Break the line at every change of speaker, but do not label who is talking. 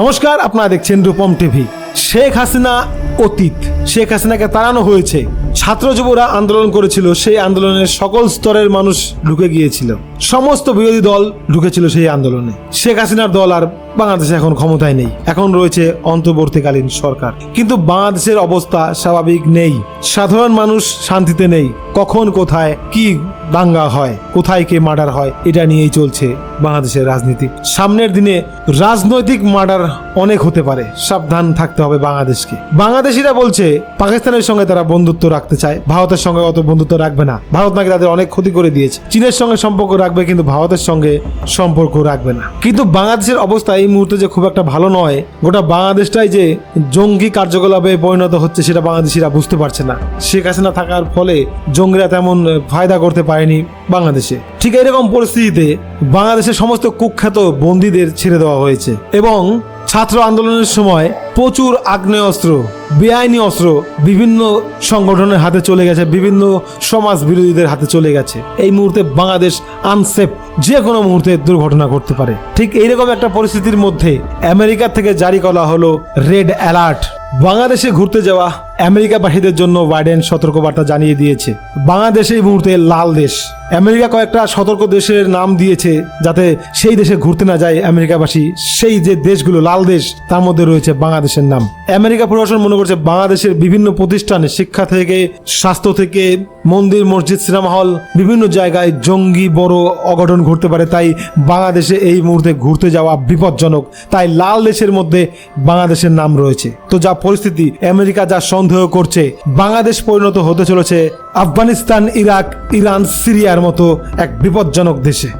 নমস্কার, আপনারা দেখছেন রূপম টিভি। শেখ হাসিনা অতীত। শেখ হাসিনাকে তাড়ানো হয়েছে। ছাত্র যুবরা আন্দোলন করেছিল, সেই আন্দোলনের সকল স্তরের মানুষ ঢুকে গিয়েছিল। সমস্ত বিরোধী দল ঢুকেছিল সেই আন্দোলনে। শেখ হাসিনার দল আর বাংলাদেশে এখন ক্ষমতায় নেই। এখন রয়েছে অন্তর্বর্তীকালীন সরকার। কিন্তু বাংলাদেশের অবস্থা স্বাভাবিক নেই। সাধারণ মানুষ শান্তিতে নেই। কখন, কোথায়, কি দাঙ্গা হয়, কোথায় কে মার্ডার হয়, এটা নিয়েই চলছে বাংলাদেশের রাজনীতি। সামনের দিনে রাজনৈতিক মার্ডার অনেক হতে পারে। সাবধান থাকতে হবে বাংলাদেশকে। বাংলাদেশিরা বলছে, পাকিস্তানের সঙ্গে তারা বন্ধুত্ব রাখতে চায়। ভারতের সঙ্গে অত বন্ধুত্ব রাখবে না। ভারত নাকি তাদের অনেক ক্ষতি করে দিয়েছে। চীনের সঙ্গে সম্পর্ক রাখবে, কিন্তু ভারতের সঙ্গে সম্পর্ক রাখবে না। কিন্তু বাংলাদেশের অবস্থা এই মুহূর্তে যে খুব একটা ভালো নয়, গোটা বাংলাদেশটাই যে জঙ্গি কার্যকলাপে পরিণত হচ্ছে সেটা বাংলাদেশিরা বুঝতে পারছে না। শেখ হাসিনা থাকার ফলে জঙ্গিরা তেমন ফায়দা করতে পারেনি বাংলাদেশে। ঠিক এরকম পরিস্থিতিতে বাংলাদেশের সমস্ত কুখ্যাত বন্দীদের ছেড়ে দেওয়া হয়েছে এবং ছাত্র আন্দোলনের সময় প্রচুর আগ্নেয়াস্ত্র, বেআইনি অস্ত্র বিভিন্ন সংগঠনের হাতে চলে গেছে, বিভিন্ন সমাজ বিরোধীদের হাতে চলে গেছে। এই মুহূর্তে বাংলাদেশ আনসেফ যে কোনো মুহূর্তে দুর্ঘটনা ঘটতে পারে। ঠিক এইরকম একটা পরিস্থিতির মধ্যে আমেরিকা থেকে জারি করা হলো রেড অ্যালার্ট। বাংলাদেশে ঘুরতে যাওয়া আমেরিকাবাসীদের জন্য বাইডেন সতর্কবার্তা জানিয়ে দিয়েছে। বাংলাদেশ এই মুহূর্তে লাল দেশ। আমেরিকা কয়েকটা সতর্ক দেশের নাম দিয়েছে যাতে সেই দেশে ঘুরতে না যায় আমেরিকাবাসী। সেই যে দেশগুলো লাল দেশ, তার মধ্যে রয়েছে বাংলাদেশের নাম। আমেরিকা প্রশাসন মনে করছে বাংলাদেশের বিভিন্ন প্রতিষ্ঠানে, শিক্ষা থেকে, স্বাস্থ্য থেকে, মন্দির, মসজিদ, সিনেমা হল, বিভিন্ন জায়গায় জঙ্গি, বড় অঘটন ঘটতে পারে। তাই বাংলাদেশে এই মুহূর্তে ঘুরতে যাওয়া বিপজ্জনক। তাই লাল দেশের মধ্যে বাংলাদেশের নাম রয়েছে। তো যা পরিস্থিতি, আমেরিকা যা সন্দেহ করছে। বাংলাদেশ পরিণত হতে চলেছে আফগানিস্তান ইরাক ইরান সিরিয়ার মতো এক বিপজ্জনক দেশে।